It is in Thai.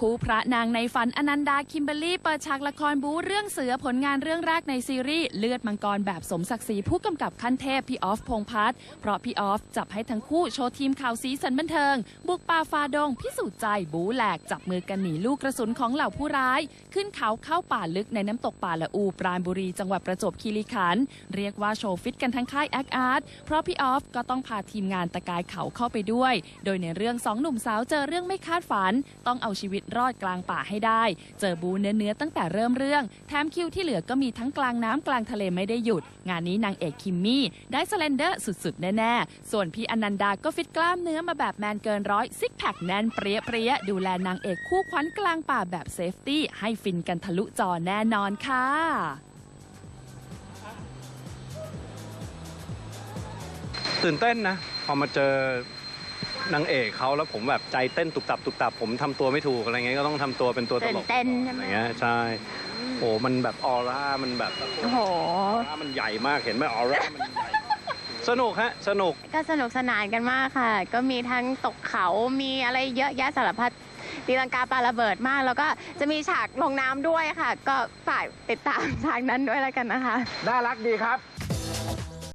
คู่พระนางในฝันอนันดาคิมเบอรี่เปิดฉากละครบู๊เรื่องเสือผลงานเรื่องแรกในซีรีส์เลือดมังกรแบบสมศักดิ์ศรีผู้กำกับขั้นเทพพี่ออฟพงพัฒน์เพราะพี่ออฟจับให้ทั้งคู่โชว์ทีมข่าวสีสันบันเทิง บุกป่าฟาดง พิสูจน์ใจบู๊แหลกจับมือกันหนีลูกกระสุนของเหล่าผู้ร้าย ขึ้นเขาเข้าป่าลึกในน้ำตกป่าละอูปราณบุรีจังหวัดประจวบคีรีขันธ์เรียกว่าโชว์ฟิตกันทั้งค่ายแอคอาร์ตเพราะพี่ออฟก็ต้องพาทีมงานตะกายเขาเข้าไปด้วย โดยในเรื่องสองหนุ่มสาวเจอเรื่องไม่คาดฝัน ต้องเอาชีวิตรอดกลางป่าให้ได้ เจอบูเนื้อๆตั้งแต่เริ่มเรื่อง แถมคิวที่เหลือก็มีทั้งกลางน้ำกลางทะเลไม่ได้หยุด งานนี้นางเอกคิมมี่ ได้สเลนเดอร์สุด ๆ แน่ ๆ ส่วนพี่อนันดาก็ฟิตกล้ามเนื้อมาแบบแมนเกินร้อยซิกแพคแน่นเปรี้ยเปรี้ยๆดูแลนางเอกคู่ขวัญกลางป่าแบบเซฟตี้ให้ฟินกันทะลุจอแน่นอนค่ะตื่นเต้นนะ พอมาเจอ นางเอกเขาแล้วผมแบบใจเต้นตุบตับตุบตับผมทำตัวไม่ถูกอะไรเงี้ยก็ต้องทำตัวเป็นตัวตตื่ลนกเต้นใช่ไหอะมไรเงี้ยใช่โอ้มันแบบออร่ามันแบบโอ้โห ออร่ามันใหญ่มากเห็นไหมออร่ามันใหญ่สนุกฮะสนุก ก็สนุกสนานกันมากค่ะ ก็มีทั้งตกเขามีอะไรเยอะแยะสารพัดตีลังกาปลาระเบิดมาก แล้วก็จะมีฉากลงน้ำด้วยค่ะ ก็ฝากติดตามทางนั้นด้วยแล้วกันนะคะ น่ารักดีครับ